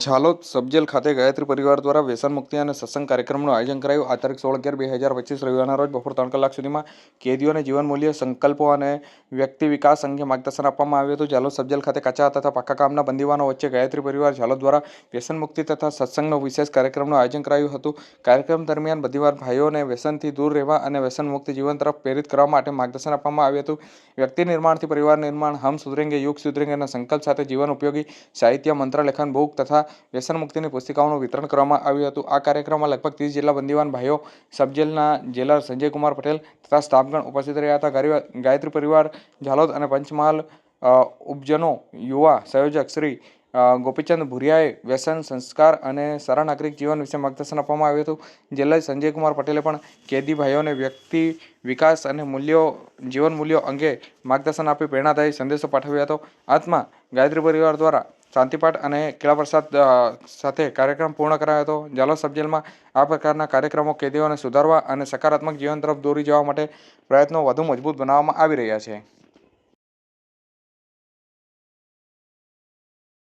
Jhalod sub jail ખાતે ગાયત્રી પરિવાર દ્વારા વ્યસન મુક્તિ અને સત્સંગ કાર્યક્રમનું આયોજન કરાયું. આ તારીખ સોળ અગિયાર બે હજાર પચીસ રવિવારના રોજ બપોર ત્રણ કલાક સુધીમાં કેદીઓને જીવન મૂલ્ય, સંકલ્પો અને વ્યક્તિ વિકાસ અંગે માર્ગદર્શન આપવામાં આવ્યું હતું. ઝાલોદ સબજેલ ખાતે કાચા તથા પાકા કામના બંદીવાનો વચ્ચે ગાયત્રી પરિવાર ઝાલોદ દ્વારા વ્યસન મુક્તિ તથા સત્સંગનો વિશેષ કાર્યક્રમનું આયોજન કરાયું હતું. કાર્યક્રમ દરમિયાન બંદીવાર ભાઈઓને વ્યસનથી દૂર રહેવા અને વ્યસન મુક્ત જીવન તરફ પ્રેરિત કરવા માટે માર્ગદર્શન આપવામાં આવ્યું હતું. વ્યક્તિ નિર્માણથી પરિવાર નિર્માણ, હમ સુધરેંગે, યુગ સુધરેંગેના સંકલ્પ સાથે જીવન ઉપયોગી સાહિત્ય, મંત્ર, લેખન, બુક તથા વ્યસન મુક્તિની પુસ્તિકાઓનું વિતરણ કરવામાં આવ્યું હતું. આ કાર્યક્રમમાં લગભગ ત્રીસ જેટલા બંદીવાન ભાઈઓ, સબજેલના જેલર સંજય કુમાર પટેલ તથા સ્ટાફગણ ઉપસ્થિત રહ્યા હતા. ગાયત્રી પરિવાર, ઝાલોદ અને પંચમહાલ ઉપજનો, યુવા, સંયોજક શ્રી ગોપીચંદ ભુરિયાએ વ્યસન, સંસ્કાર અને સારા નાગરિક જીવન વિશે માર્ગદર્શન આપવામાં આવ્યું હતું. જેલર સંજયકુમાર પટેલે પણ કેદી ભાઈઓને વ્યક્તિ, વિકાસ અને મૂલ્યો, જીવન મૂલ્યો અંગે માર્ગદર્શન આપી પ્રેરણાદાયી સંદેશો પાઠવ્યો હતો. આત્મા ગાયત્રી પરિવાર દ્વારા શાંતિપાઠ અને કેળા પ્રસાદ સાથે કાર્યક્રમ પૂર્ણ કરાયો હતો. જાલોદ સબજેલમાં આ પ્રકારના કાર્યક્રમો કેદીઓને સુધારવા અને સકારાત્મક જીવન તરફ દોરી જવા માટે પ્રયત્નો વધુ મજબૂત બનાવવામાં આવી રહ્યા છે.